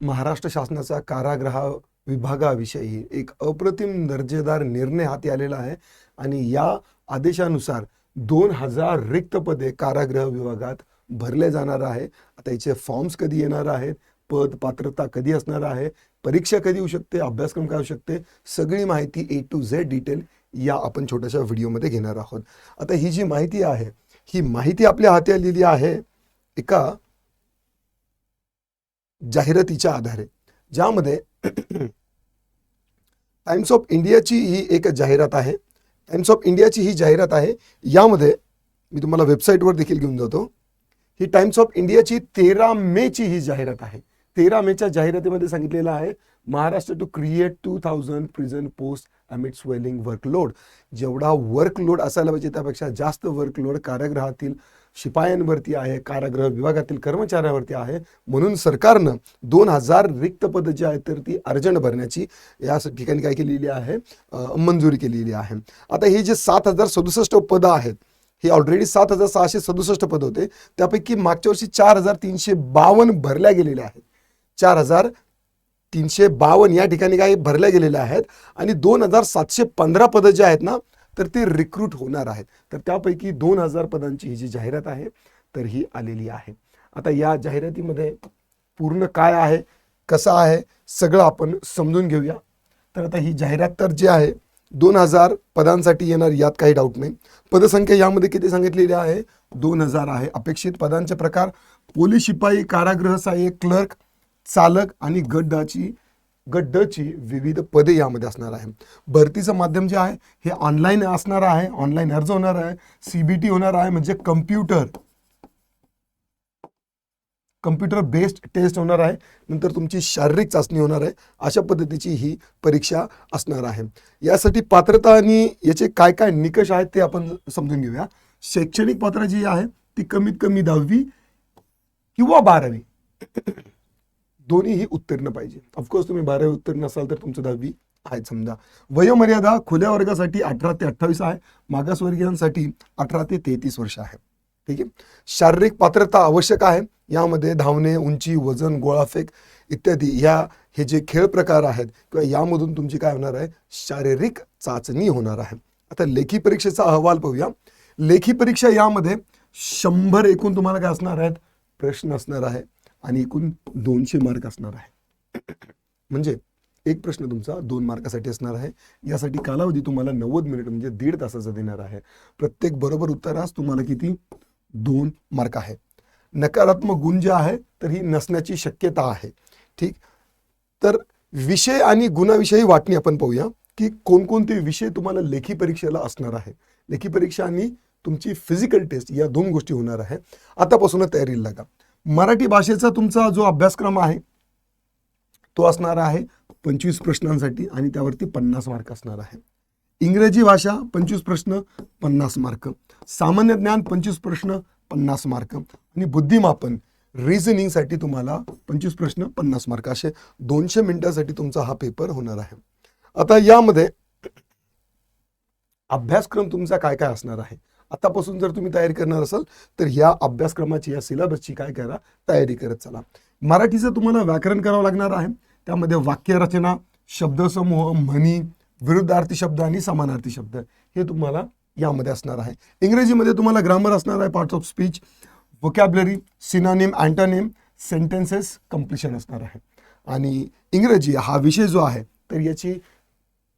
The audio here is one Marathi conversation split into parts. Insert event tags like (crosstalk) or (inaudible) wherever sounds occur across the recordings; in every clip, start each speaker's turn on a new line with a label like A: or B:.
A: महाराष्ट्र शासनाचा कारागृह विभागाविषयी एक अप्रतिम दर्जेदार निर्णय हाती आलेला आहे आणि या आदेशानुसार दोन हजार रिक्त पदे कारागृह विभागात भरले जाणार आहे. आता याचे फॉर्म्स कधी येणार आहेत? पद पात्रता कधी असणार आहे? परीक्षा कधी होऊ शकते? अभ्यासक्रम काय होऊ शकते? सगळी माहिती ए टू झेड डिटेल या आपण छोट्याशा व्हिडिओमध्ये घेणार आहोत. आता ही जी माहिती आहे ही माहिती आपल्या हाती आलेली आहे एका जाहिरातीच्या आधारे. ज्यामध्ये टाइम्स ऑफ इंडियाची ही एक जाहिरात आहे. टाइम्स ऑफ इंडियाची ही जाहिरात आहे. यामध्ये मी तुम्हाला वेबसाईटवर देखील घेऊन जातो. ही टाइम्स ऑफ इंडियाची तेरा मेची ही जाहिरात आहे. तेरा मेच्या जाहिरातीमध्ये सांगितलेलं आहे Maharashtra to create two thousand prison post amid swelling workload जेवढा वर्कलोड असायला पाहिजे त्यापेक्षा जास्त वर्कलोड कारागृहातील शिपायांवरती आहे कारागृह विभागातील कर्मचाऱ्यांवरती आहे. म्हणून सरकारनं दोन हजार रिक्त पदं जी आहेत तर ती अर्जंट भरण्याची या ठिकाणी काय केलेली आहे मंजुरी केलेली आहे. आता हे जे सात हजार सदुसष्ट पदं आहेत हे ऑलरेडी सात हजार सहाशे सदुसष्ट पद होते. त्यापैकी मागच्या वर्षी चार हजार तीनशे बावन्न भरल्या गेलेल्या आहेत. चार हजार तीनशे बावन्न या ठिकाणी काही भरल्या गेलेल्या आहेत आणि दोन हजार सातशे पंधरा पदं जे आहेत ना तर ते रिक्रूट होणार आहेत. तर त्यापैकी दोन हजार पदांची ही जी जाहिरात आहे तर ही आलेली आहे. आता या जाहिरातीमध्ये पूर्ण काय आहे कसं आहे सगळं आपण समजून घेऊया. तर आता ही जाहिरात तर जी आहे दोन हजार पदांसाठी येणार यात काही डाऊट नाही. पदसंख्या यामध्ये किती सांगितलेली आहे? दोन हजार आहे. अपेक्षित पदांचे प्रकार पोलीस शिपाई कारागृह सहाय्यक क्लर्क चालक आणि गड्डाची गड्डची विविध पदे यामध्ये असणार आहे. भरतीचं माध्यम जे आहे हे ऑनलाईन असणार आहे. ऑनलाईन अर्ज होणार आहे. सीबीटी होणार आहे. म्हणजे कम्प्युटर कम्प्युटर बेस्ड टेस्ट होणार आहे. नंतर तुमची शारीरिक चाचणी होणार आहे. अशा पद्धतीची ही परीक्षा असणार आहे. यासाठी पात्रता आणि याचे काय काय निकष आहेत ते आपण समजून घेऊया. शैक्षणिक पात्र जी आहे ती कमीत कमी दहावी किंवा बारावी. दोन्हीही उत्तीर्ण पाहिजे. ऑफकोर्स तुम्ही बारावी उत्तीर्ण असाल तर तुमचं दहावी आहे समजा. वयोमर्यादा खुल्या वर्गासाठी अठरा ते अठ्ठावीस आहे. मागासवर्गीयांसाठी अठरा ते तेहतीस वर्ष आहे. ठीक आहे? शारीरिक पात्रता आवश्यक आहे. यामध्ये धावणे उंची वजन गोळाफेक इत्यादी या हे जे खेळ प्रकार आहेत किंवा यामधून तुमची काय होणार आहे? शारीरिक चाचणी होणार आहे. आता लेखी परीक्षेचा अहवाल पाहूया. लेखी परीक्षा यामध्ये शंभर एकूण तुम्हाला काय असणार आहेत? प्रश्न असणार आहे. आणि एकूण दोनशे मार्क असणार आहे. म्हणजे एक प्रश्न तुमचा दोन मार्कासाठी असणार आहे. यासाठी कालावधी तुम्हाला नव्वद मिनिट म्हणजे दीड तासाचा देणार आहे. प्रत्येक बरोबर उत्तरास तुम्हाला किती? दोन मार्क आहे. नकारात्मक गुण जे आहे तर ही नसण्याची शक्यता आहे. ठीक? तर विषय आणि गुणाविषयी वाटणी आपण पाहूया की कोणकोणते विषय तुम्हाला लेखी परीक्षेला असणार आहे. लेखी परीक्षा आणि तुमची फिजिकल टेस्ट या दोन गोष्टी होणार आहे. आतापासूनच तयारीला लागा. मराठी भाषेचा तुमचा जो अभ्यासक्रम आहे तो असणार आहे पंचवीस प्रश्नांसाठी आणि त्यावरती पन्नास मार्क असणार आहे. इंग्रजी भाषा पंचवीस प्रश्न पन्नास मार्क सामान्य ज्ञान पंचवीस प्रश्न पन्नास मार्क आणि बुद्धिमापन रिझनिंगसाठी तुम्हाला पंचवीस प्रश्न पन्नास मार्क असे दोनशे मिनिटासाठी तुमचा हा पेपर होणार आहे. आता यामध्ये अभ्यासक्रम तुमचा काय काय असणार आहे? आतापासून जर तुम्ही तयारी करणार असाल तर या अभ्यासक्रमाची या सिलेबसची काय करा तयारी करत चला. मराठीचं तुम्हाला व्याकरण करावं लागणार आहे. त्यामध्ये वाक्यरचना शब्दसमूह म्हणी विरुद्धार्थी शब्द आणि समानार्थी शब्द हे तुम्हाला यामध्ये असणार आहे. इंग्रजीमध्ये तुम्हाला ग्रामर असणार आहे parts of speech vocabulary synonym antonym sentences completion असणार आहे. आणि इंग्रजी हा विषय जो आहे तर याची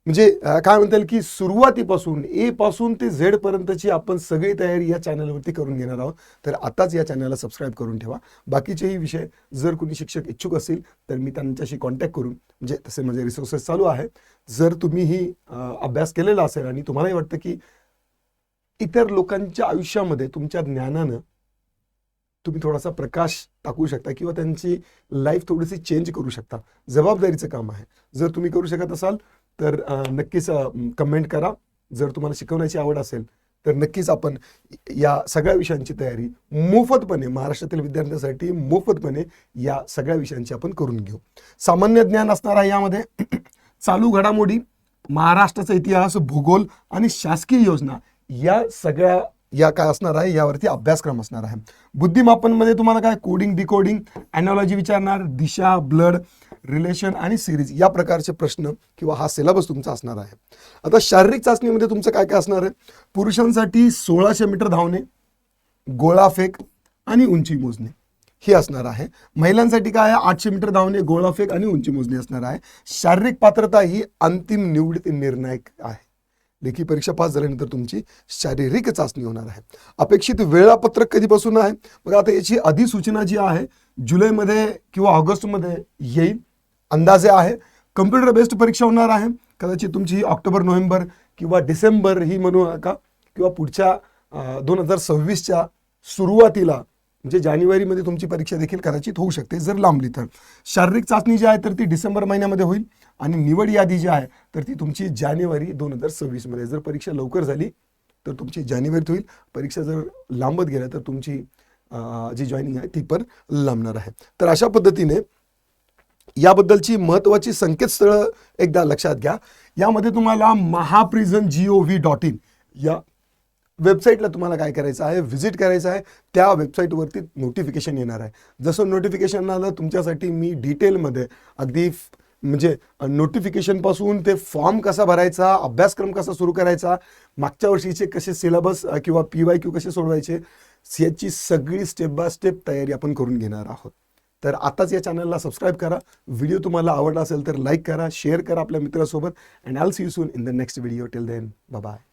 A: म्हणजे काय म्हणता येईल की सुरुवातीपासून ए पासून ते झेड पर्यंतची आपण सगळी तयारी या चॅनलवरती करून घेणार आहोत. तर आताच या चॅनलला सबस्क्राईब करून ठेवा. बाकीचेही विषय जर कुणी शिक्षक इच्छुक असतील तर मी त्यांच्याशी कॉन्टॅक्ट करून म्हणजे तसे माझे रिसोर्सेस चालू आहेत. जर तुम्ही ही अभ्यास केलेला असेल आणि तुम्हालाही वाटतं की इतर लोकांच्या आयुष्यामध्ये तुमच्या ज्ञानानं तुम्ही थोडासा प्रकाश टाकू शकता किंवा त्यांची लाईफ थोडीशी चेंज करू शकता. जबाबदारीचं काम आहे. जर तुम्ही करू शकत असाल तर नक्कीच कमेंट करा. जर तुम्हाला शिकवण्याची आवड असेल तर नक्कीच आपण या सगळ्या विषयांची तयारी मोफतपणे महाराष्ट्रातील विद्यार्थ्यांसाठी मोफतपणे या सगळ्या विषयांची आपण करून घेऊ. सामान्य ज्ञान असणार आहे यामध्ये. (clears throat) चालू घडामोडी महाराष्ट्राचा इतिहास भूगोल आणि शासकीय योजना या सगळ्या या काय असणार आहे? यावरती अभ्यासक्रम असणार आहे. बुद्धिमापनमध्ये तुम्हाला काय? कोडिंग डिकोडिंग अॅनॉलॉजी विचारणार दिशा ब्लड रिलेशन आणि सिरीज या प्रकारचे प्रश्न किंवा हा सिलेबस तुमचा असणार आहे. आता शारीरिक चाचणीमध्ये तुमचं काय काय असणार आहे? पुरुषांसाठी सोळाशे मीटर धावणे गोळाफेक आणि उंची मोजणे. हे असणार आहे. महिलांसाठी काय आहे? आठशे मीटर धावणे गोळाफेक आणि उंची मोजणी असणार आहे. शारीरिक पात्रता ही अंतिम निवडीत निर्णायक आहे. लेखी परीक्षा पास झाल्यानंतर तुमची शारीरिक चाचणी होणार आहे. अपेक्षित वेळापत्रक कधीपासून आहे? बघा आता याची अधिसूचना जी आहे जुलैमध्ये किंवा ऑगस्टमध्ये येईल. अंदाजे आहे. कम्प्युटर बेस्ड परीक्षा होणार आहे. कदाचित तुमची ही ऑक्टोबर नोव्हेंबर किंवा डिसेंबर ही म्हणू नका किंवा पुढच्या दोन हजार सव्वीसच्या सुरुवातीला म्हणजे जानेवारीमध्ये तुमची परीक्षा देखील कदाचित होऊ शकते जर लांबली तर. शारीरिक चाचणी जी आहे तर ती डिसेंबर महिन्यामध्ये होईल आणि निवड यादी जी आहे तर ती तुमची जानेवारी दोन हजार सव्वीसमध्ये. जर परीक्षा लवकर झाली तर तुमची जानेवारीत होईल. परीक्षा जर लांबत गेल्या तर तुमची जी जॉईनिंग आहे ती पण लांबणार आहे. तर अशा पद्धतीने याबद्दलची महत्त्वाची संकेतस्थळं एकदा लक्षात घ्या. यामध्ये तुम्हाला Mahaprison G O V dot in या वेबसाईटला तुम्हाला काय करायचं आहे व्हिजिट करायचं आहे त्या वेबसाईटवरती नोटिफिकेशन येणार आहे. जसं नोटिफिकेशन आलं तुमच्यासाठी मी डिटेलमध्ये अगदी म्हणजे नोटिफिकेशनपासून ते फॉर्म कसा भरायचा अभ्यासक्रम कसा सुरू करायचा मागच्या वर्षीचे कसे सिलेबस किंवा पी वाय क्यू कसे सोडवायचे याची सगळी स्टेप बाय स्टेप तयारी आपण करून घेणार आहोत. तर आताच या चॅनलला सबस्क्राईब करा. व्हिडिओ तुम्हाला आवडला असेल तर लाईक करा शेअर करा आपल्या मित्रासोबत and all see you soon in the next video till then bye